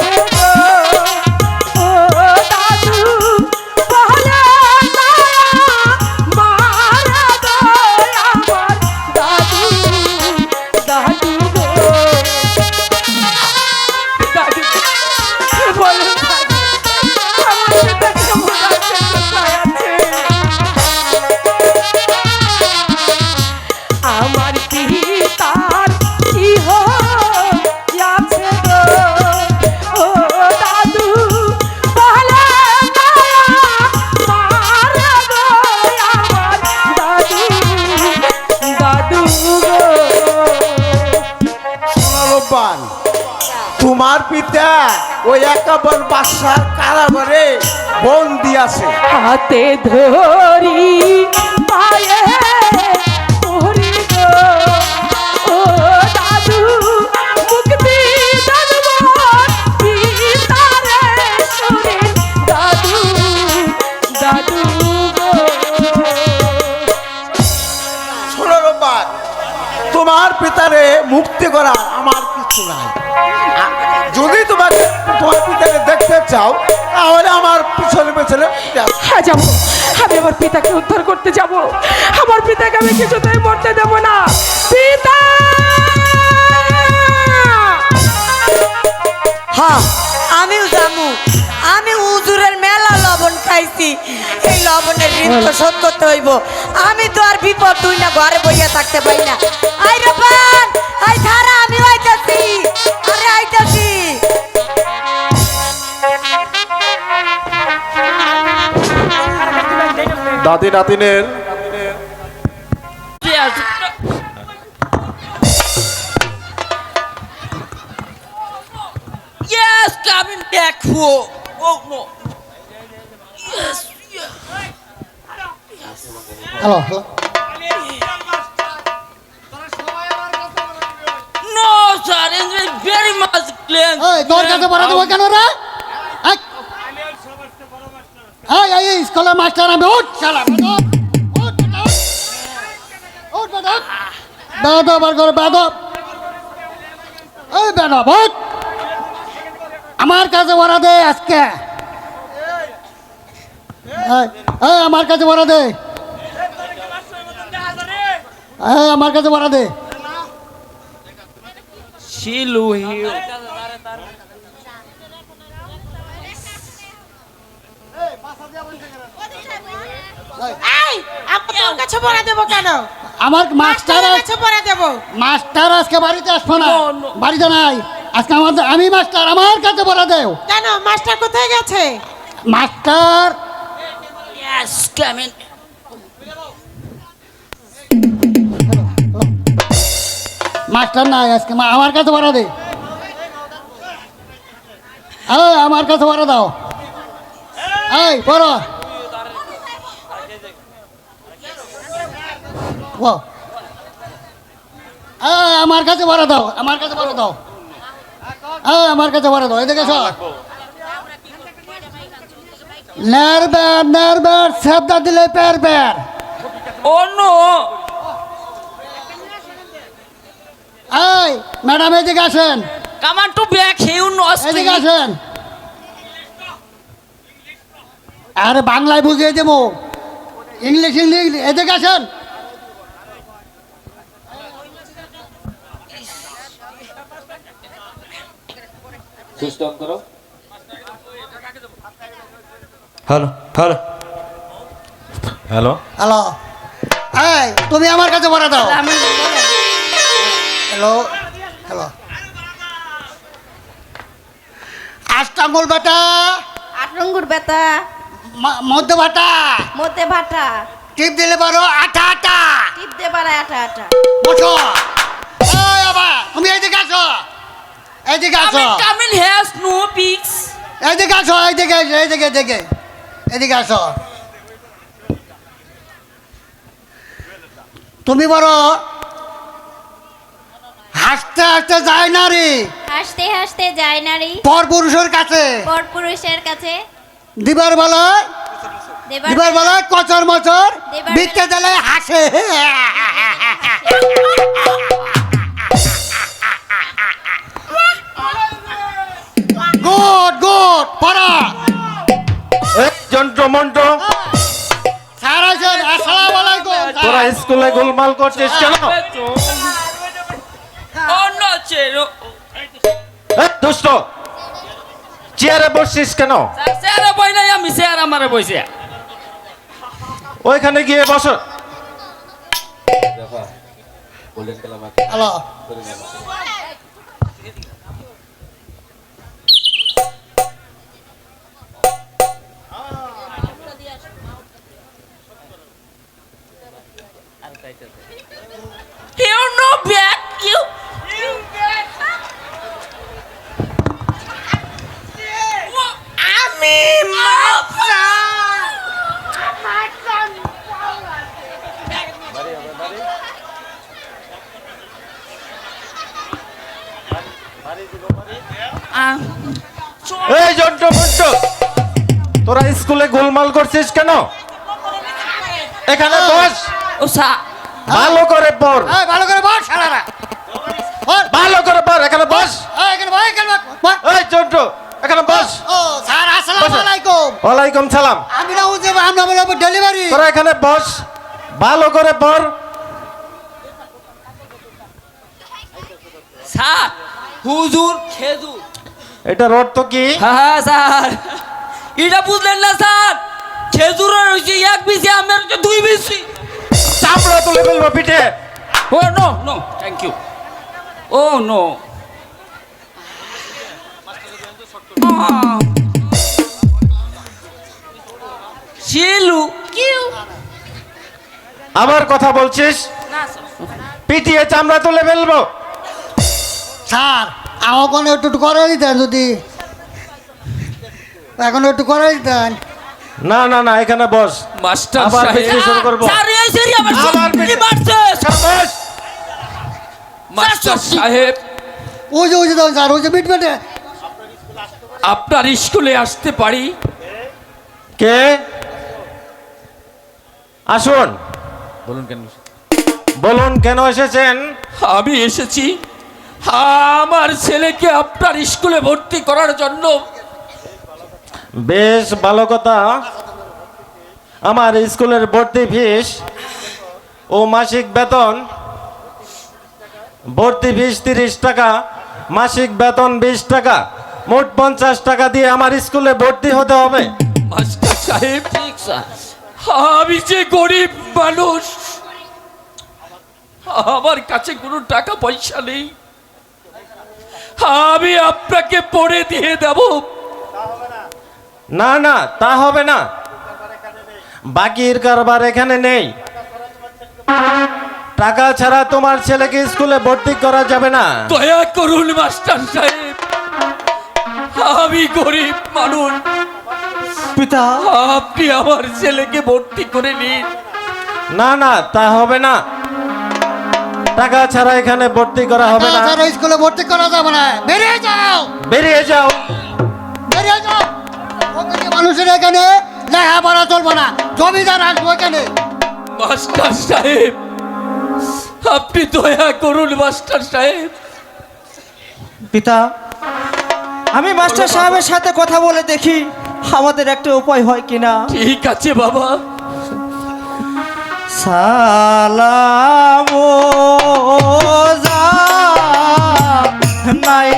গো ও ওই একাবন বাসার কারাগারে বন্দি আছে হাতে ধরি পায়ে তোমার পিতারে মুক্তি করা আমার কিছু নাই। যদি তোমার পিতাকে দেখতে চাও তাহলে আমার পিছনে পেছনে হ্যাঁ যাব। আমি আমার পিতাকে উদ্ধার করতে যাব। আমার পিতাকে আমি কিছুতেই মরতে দেব না। পিতা! হ্যাঁ আমিও জামু আমি উজুরের মেলা লবণ খাইছি। এই লবণের ঋণ তো শোধ করতে হইব। আমি তো আর বিপদ তুই না ঘরে বইয়া থাকতে পারি না। আই দাদি নাতিনের Yes, coming back for. Oh no. Yes, yes. Hello hello No, sir, it's very much clear. এই তোর কাছে পড়া দেবো কেন রে এই, এই এই স্কুলের মাস্টার আমি উঠ শালা বেদব আর করে বেদব এই বেদব আমার কাছে ওরা দে আজকে। এই, আমার কাছে ওরা দে। এই আমার কাছে ওরা দে। Shilu here. এই আপু কাছে পড়া দেবো কেন? আমার মাস্টার কাছে পড়া দেবো। মাস্টার আজকে বাড়িতে আসব না. বাড়িতে নাই। আজকে আমার আমি মাস্টার আমার কাছে পড়া দেও। কেন? মাস্টার কোথায় গেছে? মাস্টার. মাস্টার নাই আজকে। আমার কাছে পড়া দে। আমার কাছে পড়া দাও। এই পড়ো। ও আমার কাছে পড়া দাও আমার কাছে পড়া দাও। এই আমার কাছে পড়া দাও এদিকে এসো। নারবার নারবার শব্দ দিলে পের Oh no. এই ম্যাডাম এদিকে আসেন। on to back here, no এদিকে আসেন। আরে বাংলায় বুঝিয়ে দেবো। ইংলিশ ইংলিশ এদিকে আসেন। হ্যালো হ্যালো হ্যালো হ্যালো এই তুমি আমার কাছে পড়া দাও। হ্যালো হ্যালো আষ্টাঙ্গুল বেটা আট রঙ্গুর বেতা ম- মধ্য মধ্যে ভাটা। টিপ দিলে পারো আটা আটা টিপ দিয়ে পাড়ায় আটা আটা বসো। তুমি এইদিকে আসো এইদিকে আসো। Coming, coming here, snow এইদিকে আসো এইদিকে এইদিকে এদিকে এদিকে আসো। তুমি বড় হাসতে হাসতে যায় না রে হাসতে হাসতে যায় নারী। পর পুরুষের কাছে? পর পুরুষের কাছে। দিবার বেলা দেবার বেলা কচর মচর দিবার দিলে হাসে। গোট গোট পাড়া যন্ত্র মন্ত্র সারাজন আসসালামু আলাইকুম তোরা স্কুলে গোলমাল করছিস কেন? অন্য চেরো দুষ্ট। চেয়ারে বসছিস কেন? চেয়ারে বই নাই আমি চেয়ার আমারে বইছে। ওইখানে গিয়ে বসো। দেখো বলেন খেলা You no back, you. আমি মাপসা এই জন্টু মন্টু তোরা স্কুলে গোলমাল করছিস কেন? এখানে বস। ও সা ভালো করে পড়। এই ভালো করে বস শালারা। ভালো করে পড় এখানে বস। এই, এখানে বস এখানে বস, এই জন্টু এখানে বস। ও স্যার আসসালামু আলাইকুম। ওয়ালাইকুম সালাম। আমি না উজে আমরা বলে ডেলিভারি। তোরা এখানে বস। ভালো করে পড়। স্যার হুজুর খেজুর। এটার অর্থ কি? হ্যাঁ স্যার। এটা বুঝলেন না স্যার? খেজুরের হয়েছে এক বিসি আমার হচ্ছে দুই বিসি চামড়া তুলে ফেলব পিঠে। ও no. No thank you oh no. Shilu. Q. আবার কথা বলছিস? পিটিয়ে চামড়া তুলে ফেলব স্যার একটু একটু করে দিতেন যদি। এখন একটু করে দিতেন। না না না এখানে বস। মাস্টার আবার শুরু করব। স্যার এই সেরি আমার আবার মাস্টার সাহেব। ওই যে ওই যে দেন স্যার ওই যে মিটমেটে আপনার স্কুলে আসতে পারি? কে? আসুন। বলুন কেন বলুন কেন এসেছেন? আমি এসেছি। আমার ছেলেকে আপনার স্কুলে ভর্তি করার জন্য বেশ ভালো কথা। আমার স্কুলের ভর্তি ফিস ও মাসিক বেতন, ভর্তি ফিস তিরিশ টাকা, মাসিক বেতন বিশ টাকা, মোট পঞ্চাশ টাকা দিয়ে আমার স্কুলে ভর্তি হতে হবে। সাহেব, আমি যে গরিব মানুষ, আমার কাছে কোনো টাকা পয়সা নেই। আমি আপনাকে পড়ে দিয়ে দেব। না না তা হবে না। বাকির কারবার এখানে নেই। টাকা ছাড়া তোমার ছেলেকে স্কুলে ভর্তি করা যাবে না। দয়া করুন মাস্টার সাহেব। আমি গরিব মানুষ। পিতা। আপনি আমার ছেলেকে ভর্তি করে নিন। না না তা হবে না। টাকা ছাড়া এখানে ভর্তি করা হবে না। স্কুলে ভর্তি করা যাবে না। বেরিয়ে যাও। বেরিয়ে যাও। বেরিয়ে যাও। মানুষের এখানে লেখাপড়া চলবে না। জমিদার আসব এখানে মাস্টার সাহেব আপনি দয়া করুন মাস্টার সাহেব। পিতা আমি মাস্টার সাহেবের সাথে কথা বলে দেখি আমাদের একটা উপায় হয় কিনা। ঠিক আছে বাবা। সালাম নাই